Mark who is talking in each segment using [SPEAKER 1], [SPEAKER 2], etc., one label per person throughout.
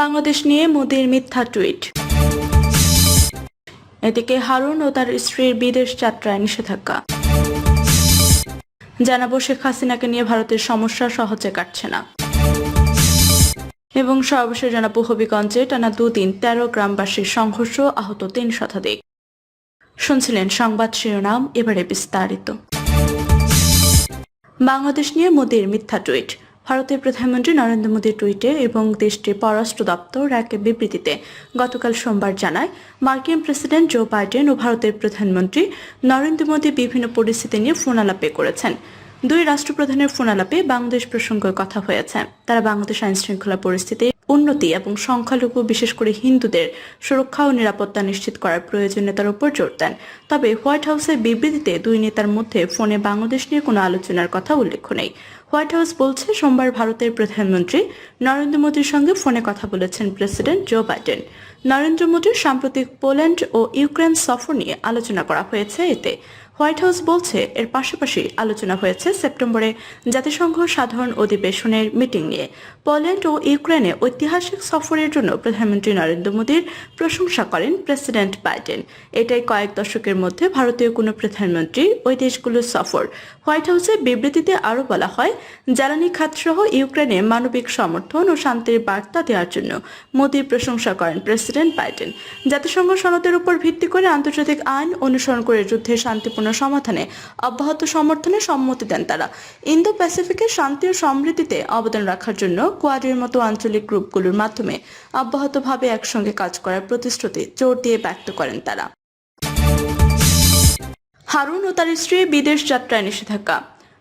[SPEAKER 1] বাংলাদেশ নিয়ে মোদীর মিথ্যা টুইট। এদিকে হারুন ও তার স্ত্রীর বিদেশ যাত্রায় নিষেধাজ্ঞা। জানাব শেখ হাসিনাকে নিয়ে ভারতের সমস্যা সহজে কাটছে না। এবং সর্বশেষ জানাব হবিগঞ্জে টানা দুদিন তেরো গ্রামবাসীর সংঘর্ষ, আহত তিন শতাধিক। শুনছিলেন সংবাদ শিরোনাম, এবারে বিস্তারিত। বাংলাদেশ নিয়ে মোদীর মিথ্যা টুইট। ভারতের প্রধানমন্ত্রী নরেন্দ্র মোদীর টুইটে এবং দেশটির পররাষ্ট্র দপ্তর এক বিবৃতিতে গতকাল সোমবার জানায়, মার্কিন প্রেসিডেন্ট জো বাইডেন ও ভারতের প্রধানমন্ত্রী নরেন্দ্র মোদী বিভিন্ন পরিস্থিতি নিয়ে ফোনালাপে করেছেন। দুই রাষ্ট্রপ্রধানের ফোনালাপে বাংলাদেশ প্রসঙ্গে কথা হয়েছে। তারা বাংলাদেশ আইন শৃঙ্খলা পরিস্থিতি উন্নতি এবং সংখ্যালঘু, বিশেষ করে হিন্দুদের সুরক্ষা ও নিরাপত্তা নিশ্চিত করার প্রয়োজনীয়তার উপর জোর দেন। তবে হোয়াইট হাউসের বিবৃতিতে দুই নেতার মধ্যে ফোনে বাংলাদেশ নিয়ে কোনো আলোচনার কথা উল্লেখ নেই। হোয়াইট হাউস বলছে, সোমবার ভারতের প্রধানমন্ত্রী নরেন্দ্র মোদীর সঙ্গে ফোনে কথা বলেছেন প্রেসিডেন্ট জো বাইডেন। নরেন্দ্র মোদীর সাম্প্রতিক পোল্যান্ড ও ইউক্রেন সফর নিয়ে আলোচনা করা হয়েছে এতে। হোয়াইট হাউস বলছে, এর পাশাপাশি আলোচনা হয়েছে সেপ্টেম্বরে জাতিসংঘ সাধারণ অধিবেশনের মিটিং নিয়ে। পোল্যান্ড ও ইউক্রেনে ঐতিহাসিক সফরের জন্য প্রধানমন্ত্রী নরেন্দ্র মোদীর প্রশংসা করেন প্রেসিডেন্ট বাইডেন। এটাই কয়েক দশকের মধ্যে ভারতীয় কোনো প্রধানমন্ত্রী ওই দেশগুলোর সফর। হোয়াইট হাউসে বিবৃতিতে আরও বলা হয়, জ্বালানি খাতসহ ইউক্রেনে মানবিক সমর্থন ও শান্তির বার্তা দেওয়ার জন্য মোদীর প্রশংসা করেন প্রেসিডেন্ট বাইডেন। জাতিসংঘ সনদের উপর ভিত্তি করে আন্তর্জাতিক আইন অনুসরণ করে যুদ্ধে শান্তিপূর্ণ সমাধানে অব্যাহত সমর্থনে সম্মতি দেন তারা। ইন্দো প্যাসিফিকের শান্তি ও সমৃদ্ধিতে অবদান রাখার জন্য কোয়াডের মতো আঞ্চলিক গ্রুপগুলোর মাধ্যমে অব্যাহতভাবে একসঙ্গে কাজ করার প্রতিশ্রুতি জোর দিয়ে ব্যক্ত করেন তারা। হারুন ও তার স্ত্রী বিদেশ যাত্রায় নিষেধাজ্ঞা।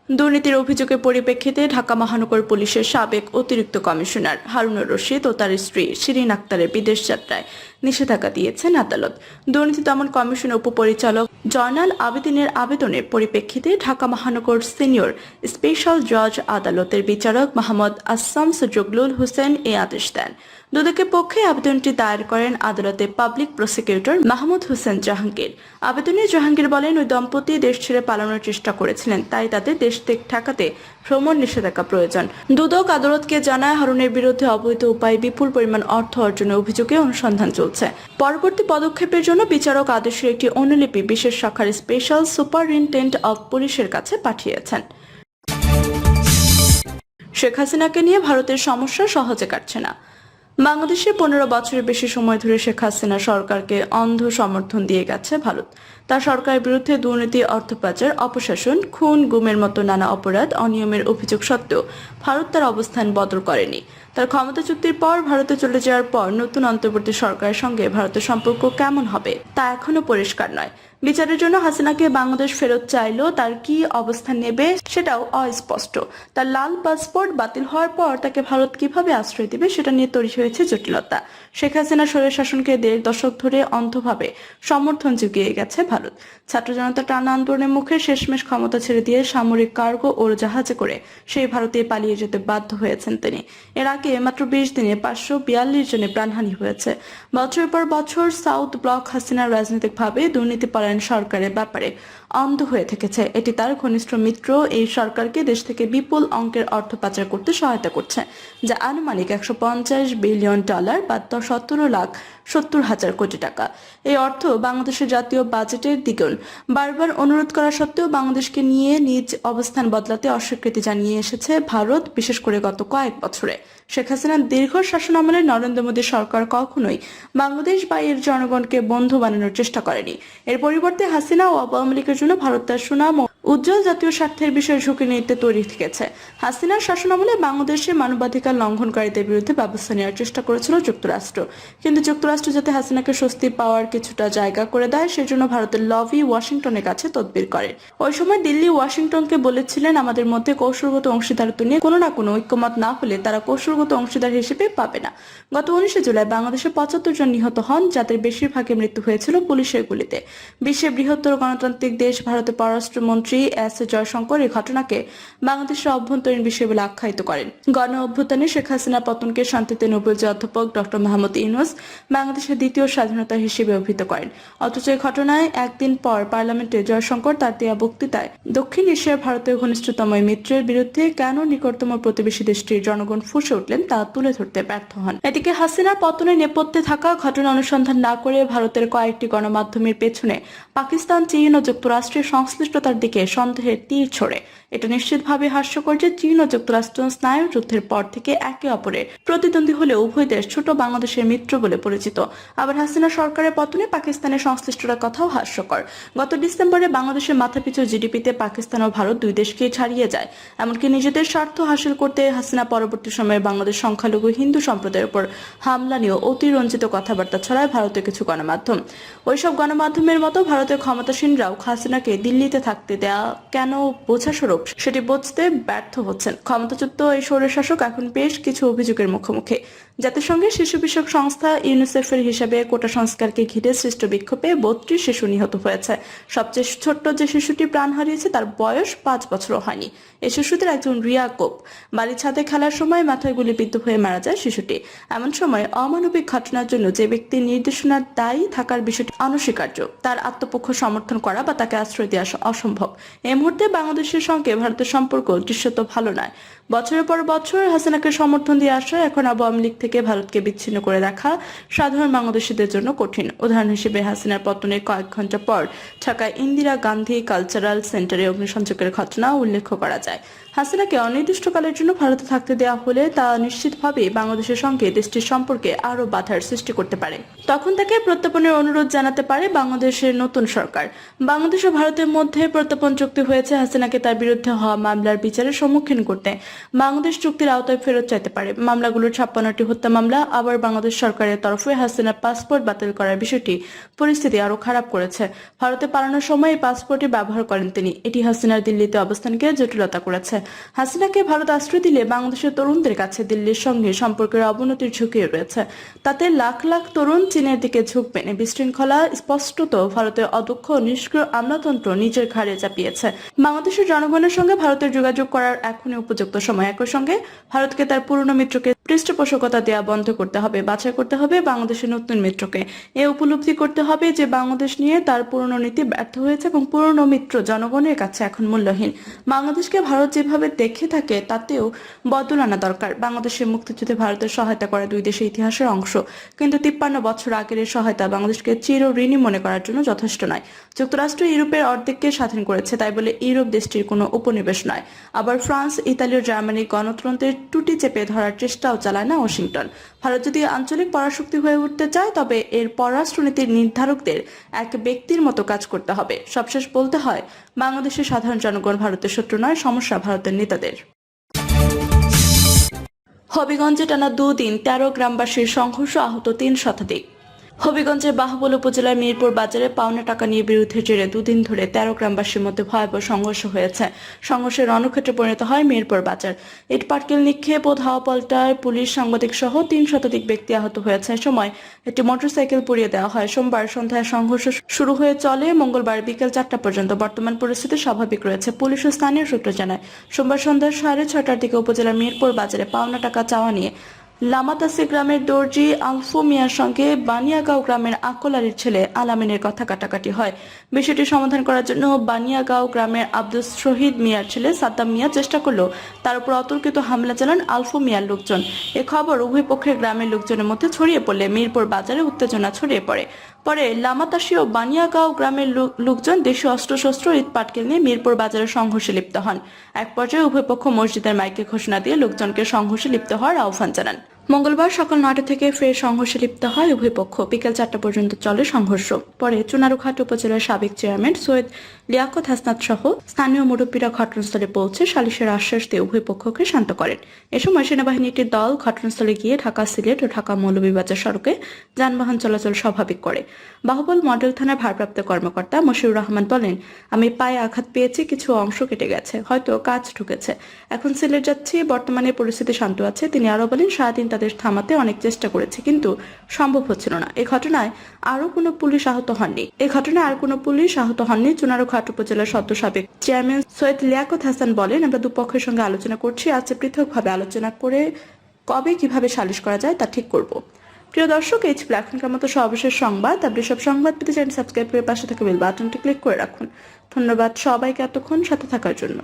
[SPEAKER 1] দুর্নীতির অভিযোগের পরিপ্রেক্ষিতে ঢাকা মহানগর পুলিশের সাবেক অতিরিক্ত কমিশনার হারুনুর রশিদ ও তার স্ত্রী শিরিন আক্তারের বিদেশ যাত্রায় নিষেধাজ্ঞা দিয়েছেন আদালত। দুর্নীতি দমন কমিশনের উপপরিচালক জয়নাল আবেদিনের আবেদনের পরিপ্রেক্ষিতে ঢাকা মহানগর সিনিয়র স্পেশাল জজ আদালতের বিচারক মোহাম্মদ আসাম সুজগলুল হোসেন এ আদেশ দেন। দুদকের পক্ষে আবেদনটি দায়ের করেন আদালতে পাবলিক প্রসিকিউটর মাহমুদ হোসেন জাহাঙ্গীর। আবেদনে জাহাঙ্গীর বলেন, ওই দম্পতি দেশ ছেড়ে পালানোর চেষ্টা করেছিলেন, তাই তাদের দেশ থেকে ঠেকাতে ভ্রমণ নিষেধাজ্ঞা প্রয়োজন। দুদক আদালতকে জানায়, হারুনের বিরুদ্ধে অবৈধ উপায়ে বিপুল পরিমাণ অর্থ অর্জনের অভিযোগে অনুসন্ধান চলছে। পরবর্তী পদক্ষেপের জন্য বিচারক আদেশের একটি অনুলিপি বিশেষ শাখার স্পেশাল সুপারিনটেন্ডেন্ট অব পুলিশের কাছে পাঠিয়েছেন। শেখ হাসিনাকে নিয়ে ভারতের সমস্যা সহজে কাটছে না। বাংলাদেশে পনেরো বছরের বেশি সময় ধরে শেখ হাসিনা সরকারকে অন্ধ সমর্থন দিয়ে গেছে ভারত। তার সরকারের বিরুদ্ধে দুর্নীতি অর্থ পাচার অপশাসন, খুন, গুমের মতো নানা অপরাধ, অনিয়মের অভিযোগ সত্ত্বেও ভারত তার অবস্থান বদল করেনি। তার ক্ষমতা চুক্তির পর ভারতে চলে যাওয়ার পর নতুন অন্তর্বর্তী সরকারের সঙ্গে ভারতের সম্পর্ক কেমন হবে, তা এখনও পরিষ্কার নয়। বিচারের জন্য হাসিনাকে বাংলাদেশ ফেরত চাইলেও তার কি অবস্থান নেবে সেটাও অস্পষ্ট। তার লাল পাসপোর্ট বাতিল হওয়ার পর তাকে ভারত কীভাবে আশ্রয় দিবে সেটা নিয়ে তৈরি হয়েছে জটিলতা। শেখ হাসিনা স্বৈর শাসনকে দেড় দশক ধরে অন্ধভাবে সমর্থন জুগিয়ে গেছে ভারত। ছাত্র জনতা টানা আন্দোলনের মুখে শেষমেশ ক্ষমতা ছেড়ে দিয়ে সামরিক কার্গো ও জাহাজে করে সেই ভারতে পালিয়ে যেতে বাধ্য হয়েছেন তিনি। এর আগে মাত্র বিশ দিনে পাঁচশো বিয়াল্লিশ জনের প্রাণহানি হয়েছে। বছরের পর বছর সাউথ ব্লক হাসিনা রাজনৈতিকভাবে দুর্নীতি পরায়ণ সরকারের ব্যাপারে অন্ধ হয়ে থেকেছে। এটি তার ঘনিষ্ঠ মিত্র। এই সরকারকে দেশ থেকে বিপুল অঙ্কের অর্থ পাচার করতে সহায়তা করছে, যা আনুমানিক একশো পঞ্চাশ বিলিয়ন ডলার বা সতেরো লাখ সত্তর হাজার কোটি টাকা। এই অর্থ বাংলাদেশের জাতীয় বাজেটের দ্বিগুণ বারবার অনুরোধ করা সত্ত্বেও বাংলাদেশকে নিয়ে নিজ অবস্থান বদলাতে অস্বীকৃতি জানিয়ে এসেছে ভারত, বিশেষ করে গত কয়েক বছরে। শেখ হাসিনার দীর্ঘ শাসন আমলে নরেন্দ্র মোদী সরকার কখনোই বাংলাদেশ বা এর জনগণকে বন্ধু বানানোর চেষ্টা করেনি। এর পরিবর্তে হাসিনা ও আওয়ামী লীগের জন্য ভারত তার সুনাম উজ্জ্বল জাতীয় স্বার্থের বিষয়ে ঝুঁকি নিতে তৈরি থেকেছে। হাসিনার শাসনামলে বাংলাদেশে মানবাধিকার লঙ্ঘনকারীদের বিরুদ্ধে ব্যবস্থা নেওয়ার চেষ্টা করেছিল যুক্তরাষ্ট্র। কিন্তু যুক্তরাষ্ট্র যাতে হাসিনাকে স্বস্তি পাওয়ার কিছুটা জায়গা করে দেয়, সেজন্য ভারতের লভি ওয়াশিংটনের কাছে তদবির করে। ওই সময় দিল্লি ওয়াশিংটনকে বলেছিলেন, আমাদের মধ্যে কৌশলগত অংশীদারত্ব নিয়ে কোনো না কোনো ঐক্যমত না হলে তারা কৌশলগত অংশীদার হিসেবে পাবে না। গত উনিশে জুলাই বাংলাদেশে পঁচাত্তর জন নিহত হন, যাদের বেশিরভাগের মৃত্যু হয়েছিল পুলিশের গুলিতে। বিশ্বের বৃহত্তর গণতান্ত্রিক দেশ ভারতের পররাষ্ট্রমন্ত্রী মন্ত্রী এস জয়শঙ্কর এই ঘটনাকে বাংলাদেশের অভ্যন্তরীণ বিষয় বলে আখ্যায়িত করেন। গণ অভ্যুত্থানে শেখ হাসিনার পতনকে শান্তিতে নোবেল যে অধ্যাপক ডক্টর মাহমুদ ইউনুস বাংলাদেশের দ্বিতীয় স্বাধীনতা হিসেবে অভিহিত করেন। অথচ এই ঘটনায় একদিন পর পার্লামেন্টে জয়শঙ্কর তার দেয়া বক্তৃতায়, দক্ষিণ এশিয়ার ভারতের ঘনিষ্ঠতম মিত্রের বিরুদ্ধে কেন নিকটতম প্রতিবেশী দেশটির জনগণ ফুসে উঠলেন তা তুলে ধরতে ব্যর্থ হন। এদিকে হাসিনার পতনের নেপথ্যে থাকা ঘটনা অনুসন্ধান না করে ভারতের কয়েকটি গণমাধ্যমের পেছনে পাকিস্তান, চীন ও যুক্তরাষ্ট্রের সংশ্লিষ্টতার দিকে সন্দেহের তীর ছড়ে। এটা নিশ্চিতভাবে হাস্যকর যে চীন ও যুক্তরাষ্ট্র স্নায়ু যুদ্ধের পর থেকে একে অপরের প্রতিদ্বন্দ্বী হলে উভয় দেশ ছোট বাংলাদেশের মিত্র বলে পরিচিত। আবার হাসিনা সরকারের পতনে পাকিস্তানের সংশ্লিষ্টতার কথাও হাস্যকর। গত ডিসেম্বরে বাংলাদেশের মাথাপিছু জিডিপিতে পাকিস্তান ও ভারত দুই দেশকে ছাড়িয়ে যায়। এমনকি নিজেদের স্বার্থ হাসিল করতে হাসিনা পরবর্তী সময়ে বাংলাদেশ সংখ্যালঘু হিন্দু সম্প্রদায়ের উপর হামলা নিয়ে অতিরঞ্জিত কথাবার্তা ছড়ায় ভারতের কিছু গণমাধ্যম। ওইসব গণমাধ্যমের মতো ভারতের ক্ষমতাসীনরাও হাসিনাকে দিল্লিতে থাকতে দেয়া কেন বোঝা স্বরূপ সেটি বুঝতে ব্যর্থ হচ্ছেন। ক্ষমতাচ্যুত এই স্বৈরশাসক এখন বেশ কিছু অভিযোগের মুখোমুখি। জাতিসংঘের শিশু বিষয়ক সংস্থা ইউনিসেফের হিসাবে কোটা সংস্কারকে ঘিরে সৃষ্ট বিক্ষোভে বত্রিশ শিশু নিহত হয়েছে। সবচেয়ে ছোট্ট যে শিশুটি প্রাণ হারিয়েছে, তার বয়স পাঁচ বছরও হয়নি। এই শিশুদের একজন রিয়া কোপ। বাড়ির ছাদে খেলার সময় মাথায় গুলিবিদ্ধ হয়ে মারা যায় শিশুটি। এমন সময় অমানবিক ঘটনার জন্য যে ব্যক্তির নির্দেশনার দায়ী থাকার বিষয়টি অনস্বীকার্য, তার আত্মপক্ষ সমর্থন করা বা তাকে আশ্রয় দেওয়া অসম্ভব। এই মুহূর্তে বাংলাদেশের সঙ্গে ভারতের সম্পর্ক দৃশ্যত ভালো নয়। বছরের পর বছর হাসিনাকে সমর্থন দিয়ে আসা এখন আওয়ামী লীগ থেকে ভারতকে বিচ্ছিন্ন করে রাখা সাধারণ বাংলাদেশিদের জন্য কঠিন। উদাহরণ হিসেবে হাসিনার পতনের কয়েক ঘণ্টা পর ঢাকায় ইন্দিরা গান্ধী কালচারাল সেন্টারে অগ্নিসংযোগের ঘটনা উল্লেখ করা যায়। হাসিনাকে অনির্দিষ্টকালের জন্য ভারতে থাকতে দেওয়া হলে তা নিশ্চিতভাবে বাংলাদেশের সঙ্গে দেশটির সম্পর্কে আরও বাধার সৃষ্টি করতে পারে। তখন তাকে প্রত্যর্পণের অনুরোধ জানাতে পারে বাংলাদেশের নতুন সরকার। বাংলাদেশ ও ভারতের মধ্যে প্রত্যর্পণ চুক্তি হয়েছে, হাসিনাকে তার বিরুদ্ধে হওয়া মামলার বিচারের সম্মুখীন করতে। বাংলাদেশ চুক্তির আওতায় ফেরত চাইতে পারে। মামলাগুলোর ছাপ্পান্নটি হত্যা মামলা, আবার বাংলাদেশ সরকারের তরফে হাসিনার পাসপোর্ট বাতিল করার বিষয়টি পরিস্থিতি আরও খারাপ করেছে। ভারতে পালানোর সময় এই পাসপোর্টই ব্যবহার করেন তিনি। এটি হাসিনার দিল্লিতে অবস্থানকে জটিলতা করেছে। হাসিনাকে ভারত আশ্রয় দিলে বাংলাদেশের তরুণদের কাছে দিল্লির সঙ্গে সম্পর্কের অবনতির ঝুঁকি রয়েছে। তাতে লাখ লাখ তরুণ চীনের দিকে ঝুঁকবেন এই বিশৃঙ্খলা, স্পষ্টত ভারতের অদক্ষ নিষ্ক্রিয় আমলাতন্ত্র নিজের ঘাড়ে চাপিয়েছে। বাংলাদেশের জনগণের সঙ্গে ভারতের যোগাযোগ করার এখনই উপযুক্ত সময়। একই সঙ্গে ভারতকে তার পুরনো মিত্রকে পৃষ্ঠপোষকতা দেওয়া বন্ধ করতে হবে, বাছাই করতে হবে বাংলাদেশের নতুন মিত্রকে এ উপলব্ধি করতে হবে যে বাংলাদেশ নিয়ে তার পুরনো নীতি ব্যর্থ হয়েছে এবং পুরনো মিত্র জনগণের কাছে এখন মূল্যহীন। বাংলাদেশকে ভারত যেভাবে দেখে থাকে, তাতেও বদল আনা দরকার। বাংলাদেশের মুক্তিযুদ্ধে ভারতের সহায়তা করা দুই দেশের ইতিহাসের অংশ। কিন্তু তিপ্পান্ন বছর আগের এই সহায়তা বাংলাদেশকে চির ঋণী মনে করার জন্য যথেষ্ট নয়। যুক্তরাষ্ট্র ইউরোপের অর্ধেককে স্বাধীন করেছে, তাই বলে ইউরোপ দেশটির কোনো উপনিবেশ নয়। আবার ফ্রান্স, ইতালি ও জার্মানি গণতন্ত্রের টুটি চেপে ধরার চেষ্টাও চালায় না ওয়াশিংটন। ভারত যদি আঞ্চলিক পরাশক্তি হয়ে উঠতে চায়, তবে এর পররাষ্ট্রনীতির নির্ধারকদের এক ব্যক্তির মতো কাজ করতে হবে। সবশেষ বলতে হয়, বাংলাদেশের সাধারণ জনগণ ভারতের শত্রু নয়, সমস্যা ভারতের নেতাদের। হবিগঞ্জে টানা দুদিন তেরো গ্রামবাসীর সংঘর্ষ আহত তিন শতাধিক। হবিগঞ্জের বাহুবল উপজেলার মিরপুর বাজারে পাওনা টাকা নিয়ে বিরুদ্ধে জেরে দুদিন ধরে তেরো গ্রামবাসীর মধ্যে ভয়াবহ সংঘর্ষ হয়েছে। সংঘর্ষের রণক্ষেত্রে পরিণত হয় মিরপুর বাজার। ইট পাটকেল নিক্ষেপ ও ধাওয়া পাল্টায় পুলিশ, সাংবাদিক সহ তিন শতাধিক ব্যক্তি আহত হয়েছে। সময় একটি মোটরসাইকেল পুড়িয়ে দেওয়া হয়। সোমবার সন্ধ্যায় সংঘর্ষ শুরু হয়ে চলে। মঙ্গলবার বিকেল চারটা পর্যন্ত বর্তমান পরিস্থিতি স্বাভাবিক রয়েছে, পুলিশ ও স্থানীয় সূত্র জানায়। সোমবার সন্ধ্যা সাড়ে ছটার দিকে উপজেলার মিরপুর বাজারে পাওনা টাকা চাওয়া নিয়ে লামাতাসি গ্রামের দর্জি আলফু মিয়ার সঙ্গে বানিয়াগাঁও গ্রামের আকলারির ছেলে আলামিনের কথা কাটাকাটি হয়। বিষয়টি সমাধান করার জন্য বানিয়াগাঁও গ্রামের আব্দুল শহীদ মিয়ার ছেলে সাদ্দাম মিয়া চেষ্টা করলেও তার উপর অতর্কিত হামলা চালান আলফু মিয়ার লোকজন। এ খবর উভয় পক্ষের গ্রামের লোকজনের মধ্যে ছড়িয়ে পড়লে মিরপুর বাজারে উত্তেজনা ছড়িয়ে পড়ে। পরে লামাতাসি ও বানিয়াগাঁও গ্রামের লোক- লোকজন দেশীয় অস্ত্রশস্ত্র ইট পাটকেল নিয়ে মিরপুর বাজারে সংঘর্ষে লিপ্ত হন। এক পর্যায়ে উভয় পক্ষ মসজিদের মাইকে ঘোষণা দিয়ে লোকজনকে সংঘর্ষে লিপ্ত হওয়ার আহ্বান জানান। মঙ্গলবার সকাল নয়টা থেকে ফের সংঘর্ষে লিপ্ত হয় উভয় পক্ষ। বিকেল চারটা পর্যন্ত চলে সংঘর্ষ। পরে চুনারুঘাট উপজেলার সাবেক চেয়ারম্যান সৈয়দ লিয়াকত হাসনাত সহ স্থানীয় মুরব্বীরা ঘটনাস্থলে পৌঁছে সালিশের আশ্বাস দিয়ে উভয় পক্ষকে শান্ত করেন। এ সময় একটি দল ঘটনাস্থলে গিয়ে ঢাকা সিলেট ও ঢাকা মৌলভীবাজার সড়কে যানবাহন চলাচল স্বাভাবিক করে। বাহুবল মডেল থানার ভারপ্রাপ্ত কর্মকর্তা মশিউর রহমান বলেন, আমি পায়ে আঘাত পেয়েছি, কিছু অংশ কেটে গেছে, হয়তো কাজ ঢুকেছে। এখন সিলেট যাচ্ছি, বর্তমানে পরিস্থিতি শান্ত আছে। তিনি আরও বলেন, সারাদিন তাদের থামাতে অনেক চেষ্টা করেছে, কিন্তু সম্ভব হচ্ছিল না। এ ঘটনায় আরও কোনো পুলিশ আহত হননি। এ ঘটনায় আর কোনো পুলিশ আহত হননি, চুনারুঘাট উপজেলার সদ্য সাবেক চেয়ারম্যান সৈয়দ লিয়াকত হাসান বলেন, আমরা দুপক্ষের সঙ্গে আলোচনা করছি আজকে পৃথকভাবে আলোচনা করে কবে কীভাবে সালিশ করা যায় তা ঠিক করব। প্রিয় দর্শক, এই ছিল এখনকার মতো সর্বশেষ সংবাদ। আপনি সব সংবাদ পেতে চ্যানেল সাবস্ক্রাইব করে পাশে থাকা বেল বাটনটি ক্লিক করে রাখুন। ধন্যবাদ সবাইকে এতক্ষণ সাথে থাকার জন্য।